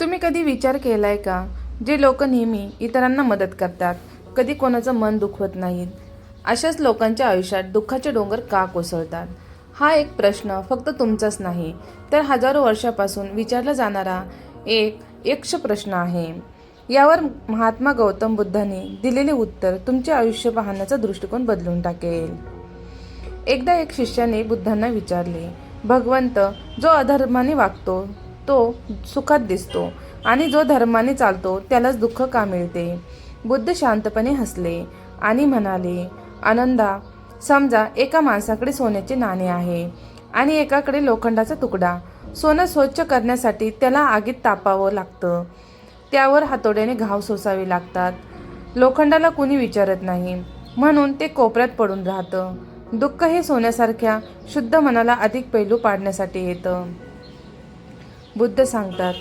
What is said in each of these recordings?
तुम्ही कधी विचार केला आहे का? जे लोक नेहमी इतरांना मदत करतात कधी कोणाचं मन दुखवत नाहीत. अशाच लोकांच्या आयुष्यात दुःखाचे डोंगर का कोसळतात? हा एक प्रश्न फक्त तुमचाच नाही तर हजारो वर्षापासून विचारला जाणारा एक यक्ष प्रश्न आहे. यावर महात्मा गौतम बुद्धाने दिलेले उत्तर तुमचे आयुष्य पाहण्याचा दृष्टिकोन बदलून टाकेल. एकदा एक शिष्याने बुद्धांना विचारले भगवंत जो अधर्माने वागतो तो सुखात दिसतो आणि जो धर्माने चालतो त्यालाच दुःख का मिळते? बुद्ध शांतपणे हसले आणि म्हणाले आनंदा समजा एका माणसाकडे सोन्याचे नाणे आहे आणि एकाकडे लोखंडाचा तुकडा. सोनं स्वच्छ करण्यासाठी त्याला आगीत तापावं लागतं. त्यावर हातोड्याने घाव सोसावे लागतात. लोखंडाला कुणी विचारत नाही. म्हणून ते कोपऱ्यात पडून राहतं. दुःख हे सोन्यासारख्या शुद्ध मनाला अधिक पैलू पाडण्यासाठी येतं. बुद्ध सांगतात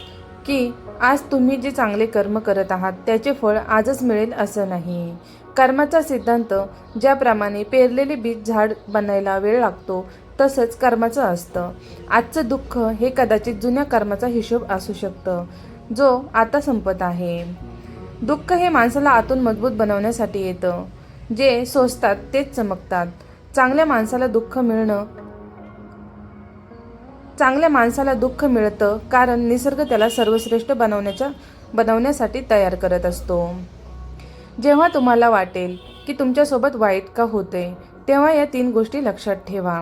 की आज तुम्ही जे चांगले कर्म करत आहात त्याचे फळ आजच मिळेल असं नाही. कर्माचा सिद्धांत ज्याप्रमाणे पेरलेले बीज झाड बनायला वेळ लागतो तसंच कर्माचं असतं. आजचं दुःख हे कदाचित जुन्या कर्माचा हिशोब असू शकतं जो आता संपत आहे. दुःख हे माणसाला आतून मजबूत बनवण्यासाठी येतं. जे सोसतात तेच चमकतात. चांगल्या माणसाला दुःख मिळणं चांगल्या माणसाला दुःख मिळतं कारण निसर्ग त्याला सर्वश्रेष्ठ बनवण्याच्या बनवण्यासाठी तयार करत असतो. जेव्हा तुम्हाला वाटेल की तुमच्यासोबत वाईट का होते तेव्हा या तीन गोष्टी लक्षात ठेवा.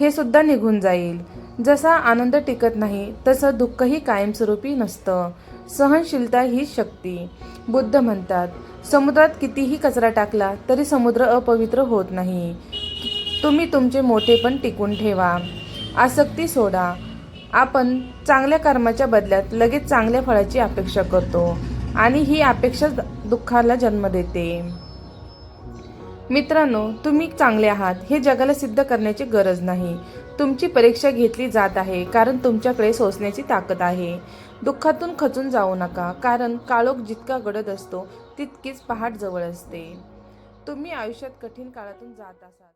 हे सुद्धा निघून जाईल. जसा आनंद टिकत नाही तसं दुःखही कायमस्वरूपी नसतं. सहनशीलता ही शक्ती. बुद्ध म्हणतात समुद्रात कितीही कचरा टाकला तरी समुद्र अपवित्र होत नाही. तुम्ही तुमचे मोठेपण टिकून ठेवा. आसक्ती सोडा. आपण चांगल्या कर्माच्या बदल्यात लगेच चांगल्या फळाची अपेक्षा करतो आणि ही अपेक्षा दुःखाला जन्म देते. मित्रांनो तुम्ही चांगले आहात हे जगाला सिद्ध करण्याची गरज नाही. तुमची परीक्षा घेतली जात आहे कारण तुमच्याकडे सोसण्याची ताकद आहे. दुःखातून खचून जाऊ नका कारण काळोख जितका गडद असतो तितकीच पहाट जवळ असते. तुम्ही आयुष्यात कठीण काळातून जात असाल.